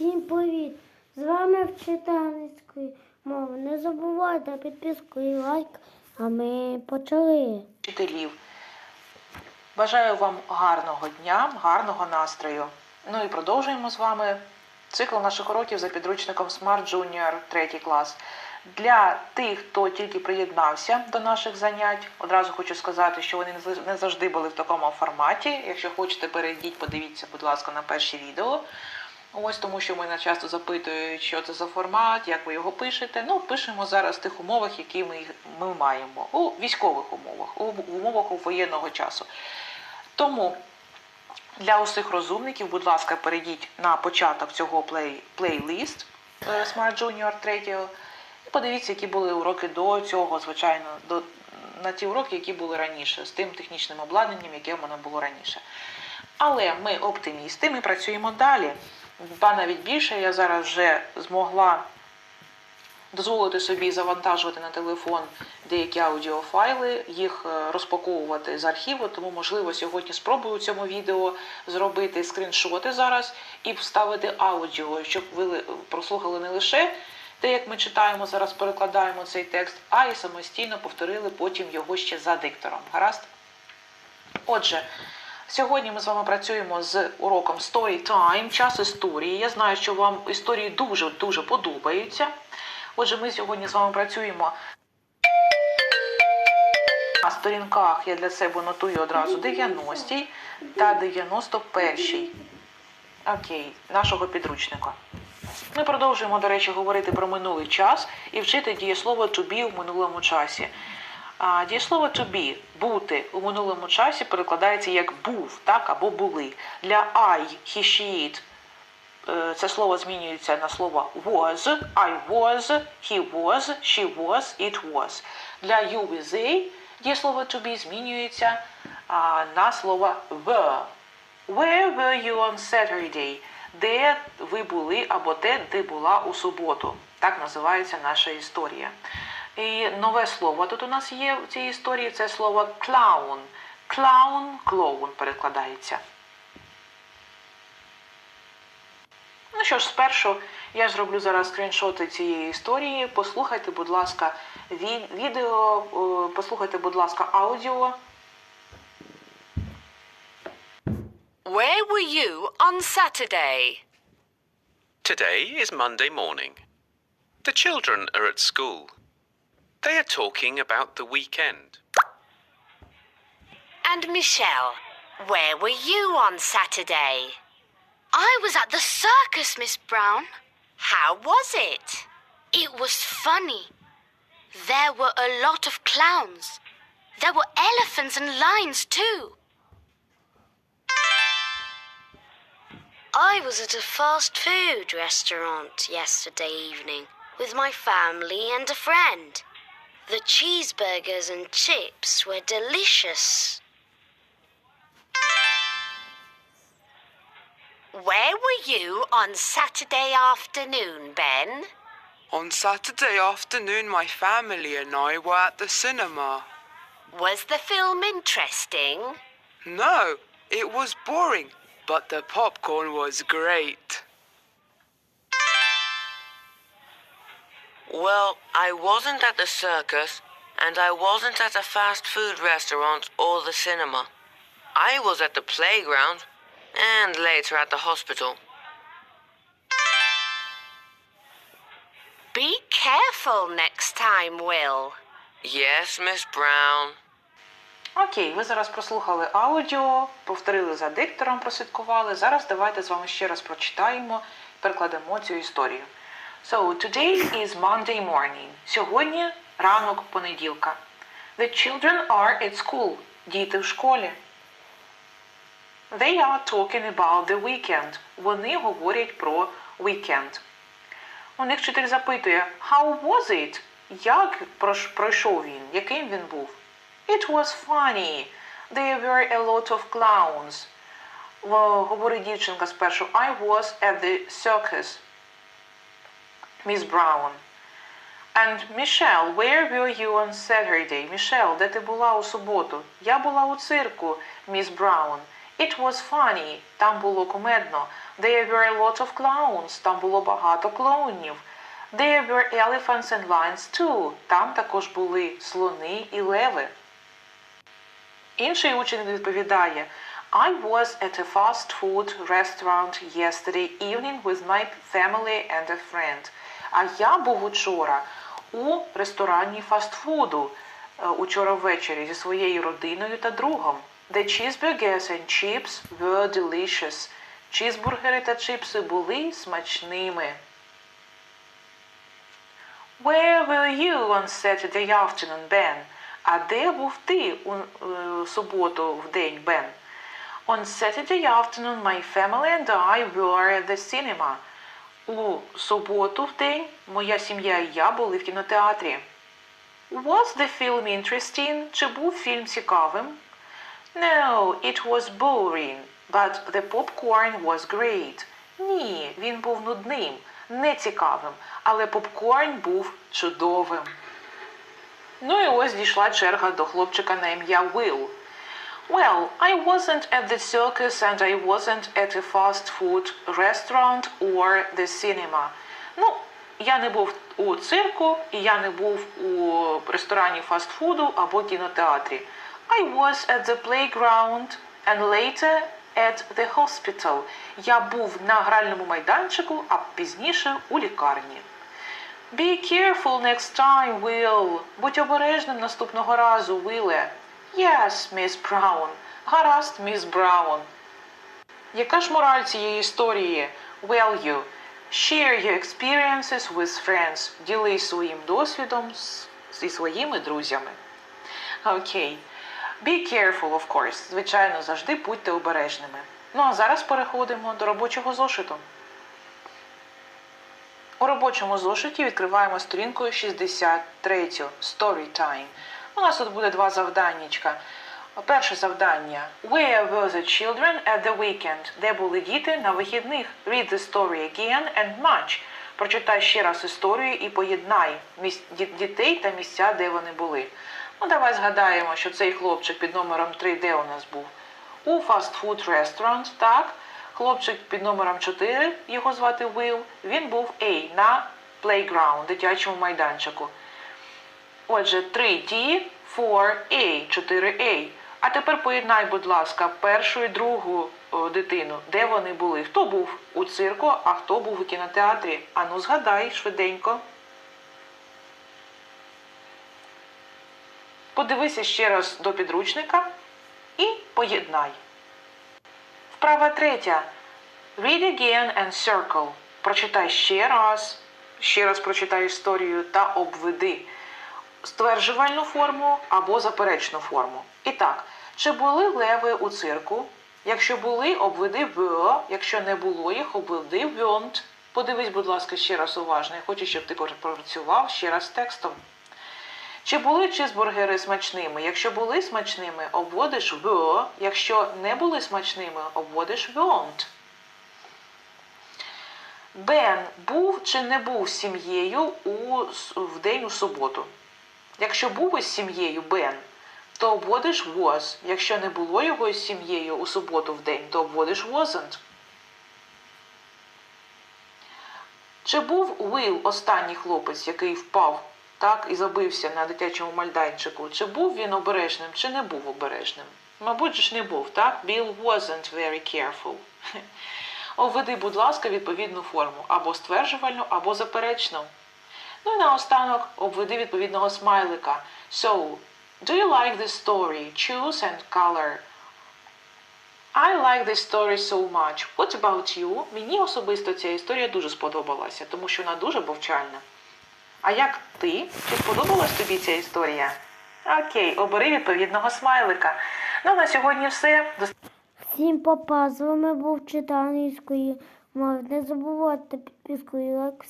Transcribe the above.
Всім привіт! З вами вчитель англійської мови. Не забувайте підписку і лайк, а ми почали. вчителів. Бажаю вам гарного дня, гарного настрою. Ну і продовжуємо з вами цикл наших уроків за підручником Smart Junior 3 клас. Для тих, хто тільки приєднався до наших занять, одразу хочу сказати, що вони не завжди були в такому форматі. Якщо хочете, перейдіть, подивіться, будь ласка, на перші відео. Ось тому, що мене часто запитують, що це за формат, як ви його пишете. Ну, пишемо зараз в тих умовах, які ми, ми маємо, у військових умовах, у умовах воєнного часу. Тому для усіх розумників, будь ласка, перейдіть на початок цього плей, плейлист е, Smart Junior 3 і подивіться, які були уроки до цього, звичайно, до, на ті уроки, які були раніше, з тим технічним обладнанням, яке в мене було раніше. Але ми оптимісти, ми працюємо далі. Ба навіть більше я зараз вже змогла дозволити собі завантажувати на телефон деякі аудіофайли, їх е, розпаковувати з архіву, тому можливо сьогодні спробую у цьому відео зробити скріншоти зараз і вставити аудіо, щоб ви прослухали не лише те, як ми читаємо зараз, перекладаємо цей текст, а й самостійно повторили потім його ще за диктором. Гаразд? Отже, сьогодні ми з вами працюємо з уроком Story Time, час історії. Я знаю, що вам історії дуже дуже подобаються. Отже, ми сьогодні з вами працюємо на сторінках. Я для себе нотую одразу 90 та 91 Окей, нашого підручника. Ми продовжуємо, до речі, говорити про минулий час і вчити дієслово to be у минулому часі. А, дієслово to be бути у минулому часі перекладається як був, так або були. Для I, he, she, it е, це слово змінюється на слово was, I was, he was, she was, it was. Для you with they дієслово to be змінюється на слово were. Where were you on Saturday? Де ви були або де ти була у суботу? Так називається наша історія. І нове слово тут у нас є в цій історії це слово clown. Clown, клоун перекладається. Ну що ж, спершу я зроблю зараз скріншоти цієї історії. Послухайте, будь ласка, відео, послухайте, будь ласка, аудіо. Where were you on Saturday? Today is Monday morning. The children are at school. They are talking about the weekend. And Michelle, where were you on Saturday? I was at the circus, Miss Brown. How was it? It was funny. There were a lot of clowns. There were elephants and lions, too. I was at a fast food restaurant yesterday evening with my family and a friend. The cheeseburgers and chips were delicious. Where were you on Saturday afternoon, Ben? On Saturday afternoon, my family and I were at the cinema. Was the film interesting? No, it was boring, but the popcorn was great. Well, I wasn't at the circus, and I wasn't at a fast food restaurant or the cinema. I was at the playground, and later at the hospital. Be careful next time, Will. Yes, Miss Brown. Окей, ви зараз прослухали аудіо, повторили за диктором, прослідкували. Зараз давайте з вами ще раз прочитаємо, перекладемо цю історію. So, today is Monday morning. Сьогодні ранок понеділка. The children are at school. Діти в школі. They are talking about the weekend. Вони говорять про weekend. У них вчитель запитує How was it? Як пройшов він? Яким він був? It was funny. There were a lot of clowns. Говорить дівчинка спершу I was at the circus. Miss Brown. And Michelle, where were you on Saturday? Michelle, де ти була у суботу? Я була у цирку, Miss Brown. It was funny. Там було кумедно. There were a lot of clowns. Там було багато клоунів. There were elephants and lions too. Там також були слони і леви. Інший учень відповідає I was at a fast food restaurant yesterday evening with my family and a friend. А я був учора у ресторані фастфуду е, учора ввечері зі своєю родиною та другом. The cheeseburgers and chips were delicious. Чізбургери та чипси були смачними. Where were you on Saturday afternoon, Ben? А де був ти у е, суботу в день, Бен? On Saturday afternoon, my family and I were at the cinema. У суботу в день моя сім'я і я були в кінотеатрі. Was the film interesting? Чи був фільм цікавим? No, it was boring, but the popcorn was great. Ні, він був нудним, нецікавим, але попкорн був чудовим. Ну і ось дійшла черга до хлопчика на ім'я Will. Well, I wasn't at the circus and I wasn't at a fast food restaurant or the cinema. Ну, я не був у цирку, і я не був у ресторані фастфуду або кінотеатрі. I was at the playground and later at the hospital. Я був на гральному майданчику, а пізніше у лікарні. Be careful next time, Will. Будь обережним наступного разу, Віле. Yes, Miss Brown. Гаразд, міс Браун. Яка ж мораль цієї історії? Well, you. Share your experiences with friends. Ділись своїм досвідом зі своїми друзями. Окей. Be careful, of course. Звичайно, завжди будьте обережними. Ну а зараз переходимо до робочого зошиту. У робочому зошиті відкриваємо сторінкою 63 Story Time. У нас тут буде два завданнячка. Перше завдання. Where were the children at the weekend? Де були діти на вихідних? Read the story again and match. Прочитай ще раз історію і поєднай дітей та місця, де вони були. Ну, давай згадаємо, що цей хлопчик під номером 3 де у нас був? У фастфуд restaurant, так. Хлопчик під номером 4, його звати Will, він був A на playground, дитячому майданчику. Отже, 3D, 4A, 4A. А тепер поєднай, будь ласка, першу і другу дитину. Де вони були? Хто був у цирку, а хто був у кінотеатрі? Ану, згадай швиденько. Подивися ще раз до підручника і поєднай. Вправа третя. Read again and circle. Прочитай ще раз. Ще раз прочитай історію та обведи стверджувальну форму або заперечну форму. І так, чи були леви у цирку? Якщо були, обведи в, якщо не було їх, обведи weren't. Подивись, будь ласка, ще раз уважно. Я хочу, щоб ти попрацював ще раз текстом. Чи були чизбургери смачними? Якщо були смачними, обводиш в, якщо не були смачними, обводиш weren't. Бен був чи не був сім'єю в день у суботу? Якщо був із сім'єю Бен, то обводиш was. Якщо не було його із сім'єю у суботу в день, то обводиш wasn't. Чи був Will останній хлопець, який впав так і забився на дитячому майданчику? Чи був він обережним, чи не був обережним? Мабуть, ж не був, так? Bill wasn't very careful. Обведи, будь ласка, відповідну форму або стверджувальну, або заперечну. Ну і наостанок обведи відповідного смайлика. So, do you like this story? Choose and color. I like this story so much. What about you? Мені особисто ця історія дуже сподобалася, тому що вона дуже повчальна. А як ти? Чи сподобалась тобі ця історія? Окей, обери відповідного смайлика. Ну, на сьогодні все. Всім папа, з вами був читанської мови. Не забувайте підписку і лайк.